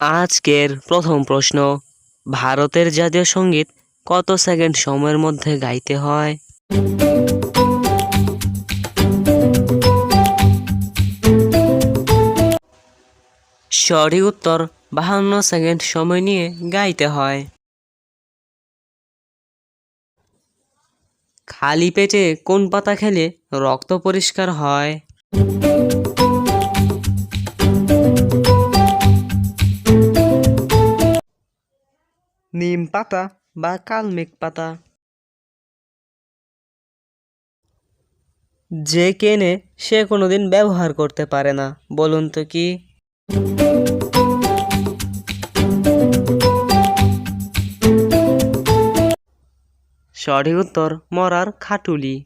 আজকের প্রথম প্রশ্ন, ভারতের জাতীয় সংগীত কত সেকেন্ড সময়ের মধ্যে গাইতে হয়? সঠিক উত্তর, বাহান্ন সেকেন্ড সময় নিয়ে গাইতে হয়। খালি পেটে কোন পাতা খেলে রক্ত পরিষ্কার হয়? নিম পাতা বা কালমেঘ পাতা। যে কেনে সে কোনোদিন ব্যবহার করতে পারে না, বলুন তো কি? সঠিক উত্তর, মরার খাটুলি।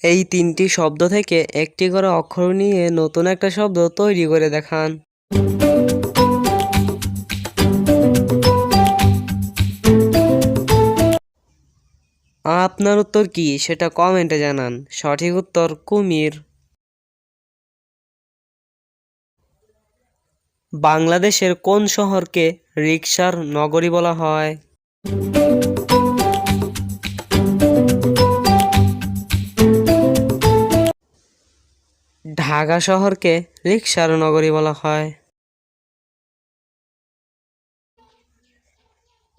এই তিনটি শব্দ থেকে একটি করে অক্ষর নিয়ে নতুন একটা শব্দ তৈরি করে দেখান। আপনার উত্তর কি? সেটা কমেন্টে জানান। সঠিক উত্তর কুমির। বাংলাদেশের কোন শহরকে রিক্সার নগরী বলা হয়? ঢাকা শহরকে রিকশার নগরী বলা হয়।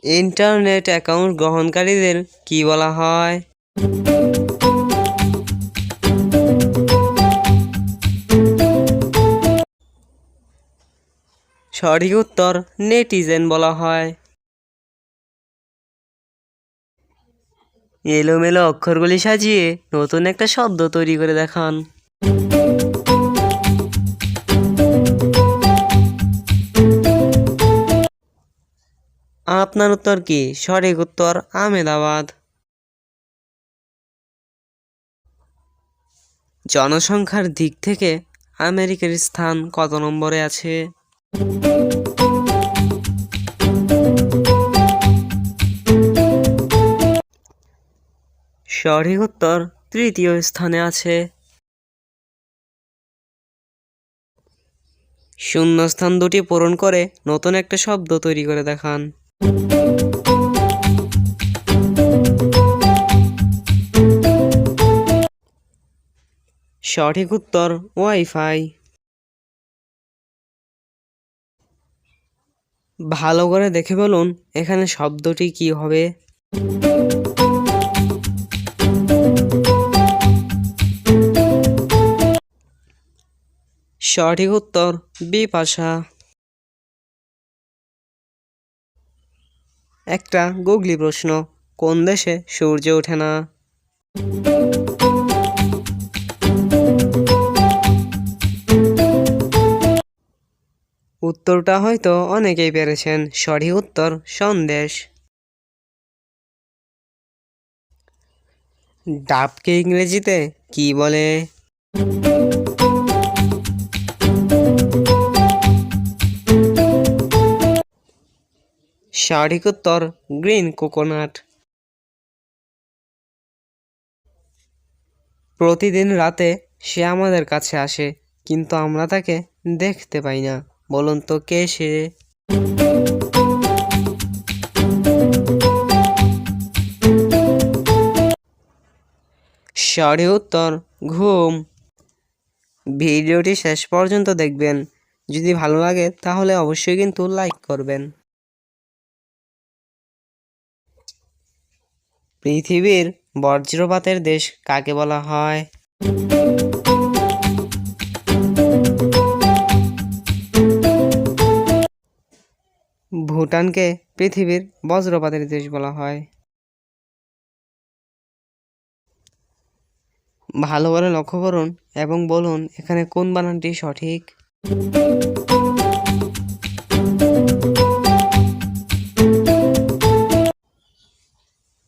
ইন্টারনেট অ্যাকাউন্ট গ্রহণকারীদের কি বলা হয়? সঠিক উত্তর নেটিজেন বলা হয়। এলোমেলো অক্ষরগুলি সাজিয়ে নতুন একটা শব্দ তৈরি করে দেখান। আপনার উত্তর কি? সঠিক উত্তর আমেদাবাদ জনসংখ্যার দিক থেকে আমেরিকার স্থান কত নম্বরে আছে? সঠিক উত্তর তৃতীয় স্থানে আছে। শূন্যস্থান দুটি পূরণ করে নতুন একটা শব্দ তৈরি করে দেখান। সঠিক উত্তর ওয়াইফাই। ভালো করে দেখে বলুন এখানে শব্দটি কি হবে? সঠিক উত্তর বিপাশা একটা গুগলি প্রশ্ন, কোন দেশে সূর্য ওঠে না? উত্তরটা হয়তো অনেকেই পেরেছেন, সঠিক উত্তর সন্দেশ। ডাবকে ইংরেজিতে কি বলে? সঠিক গ্রিন কোকোনাট। প্রতিদিন রাতে সে আমাদের কাছে আসে, কিন্তু আমরা তাকে দেখতে পাই না। বলুন তো কে সে? সঠিক উত্তর ঘুম। ভিডিওটি শেষ পর্যন্ত দেখবেন। যদি ভালো লাগে তাহলে অবশ্যই কিন্তু লাইক করবেন। পৃথিবীর বজ্রপাতের দেশ কাকে বলা হয়? ভুটানকে পৃথিবীর বজ্রপাতের দেশ বলা হয়। ভালো করে লক্ষ্য করুন এবং বলুন এখানে কোন বানানটি সঠিক।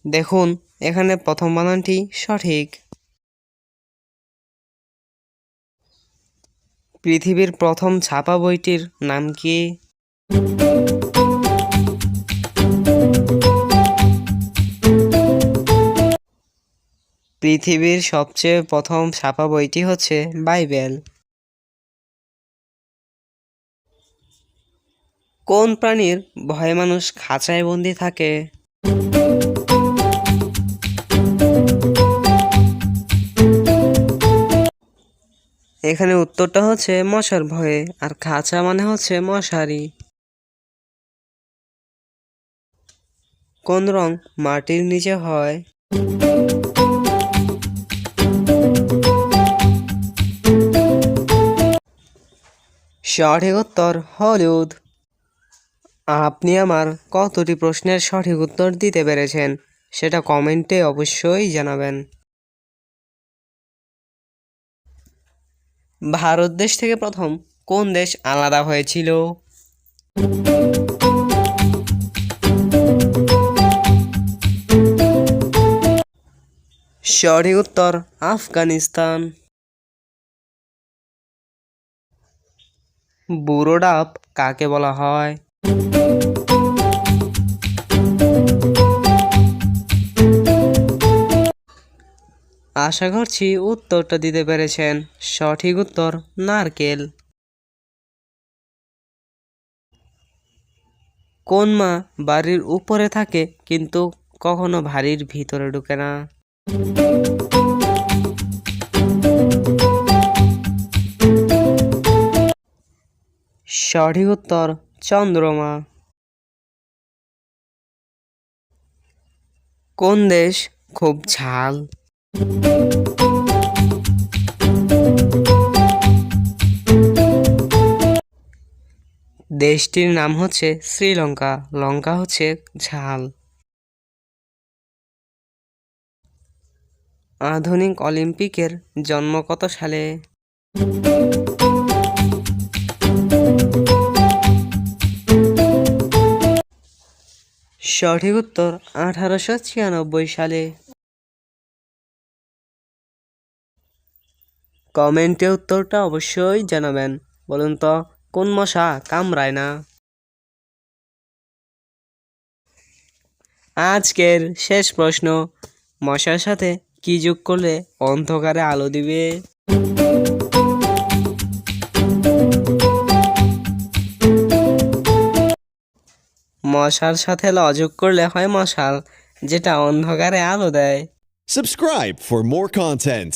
দেখুন, এখানে প্রথম বানানটি সঠিক। পৃথিবীর প্রথম ছাপা বইটির নাম কি? পৃথিবীর সবচেয়ে প্রথম ছাপা বইটি হচ্ছে বাইবেল। কোন প্রাণীর ভয় মানুষ খাঁচায় বন্দি থাকে? এখানে উত্তরটা হচ্ছে মশার ভয়ে, আর খাঁচা মানে হচ্ছে মশারি। কোন রং মাটির নিচে হয়? সঠিক উত্তর হলুদ। আপনি আমার কতটি প্রশ্নের সঠিক উত্তর দিতে পেরেছেন, সেটা কমেন্টে অবশ্যই জানাবেন। ভারত দেশ থেকে প্রথম কোন দেশ আলাদা হয়েছিল? সঠিক উত্তর, আফগানিস্তান। বুড়ো ডাব কাকে বলা হয়? আশা করছি উত্তরটা দিতে পেরেছেন। সঠিক উত্তর, নারকেল। কোন মা বাড়ির উপরে থাকে, কিন্তু কখনো বাড়ির ভিতরে ঢুকে না। সঠিক উত্তর, চন্দ্রমা। কোন দেশ খুব ঝাল? দেশটির নাম হচ্ছে শ্রীলঙ্কা, লঙ্কা হচ্ছে ঝাল। আধুনিক অলিম্পিকের জন্ম কত সালে? সঠিক উত্তর আঠারোশো ছিয়ানব্বই সালে। কমেন্টে উত্তরটা অবশ্যই জানাবেন। বলুন তো, কোন মশা কামড়ায় না? আজকের শেষ প্রশ্ন, মশার সাথে কি যোগ করলে অন্ধকারে আলো দিবে? মশার সাথে ল যোগ করলে হয় মশাল, যেটা অন্ধকারে আলো দেয়। Subscribe for more content.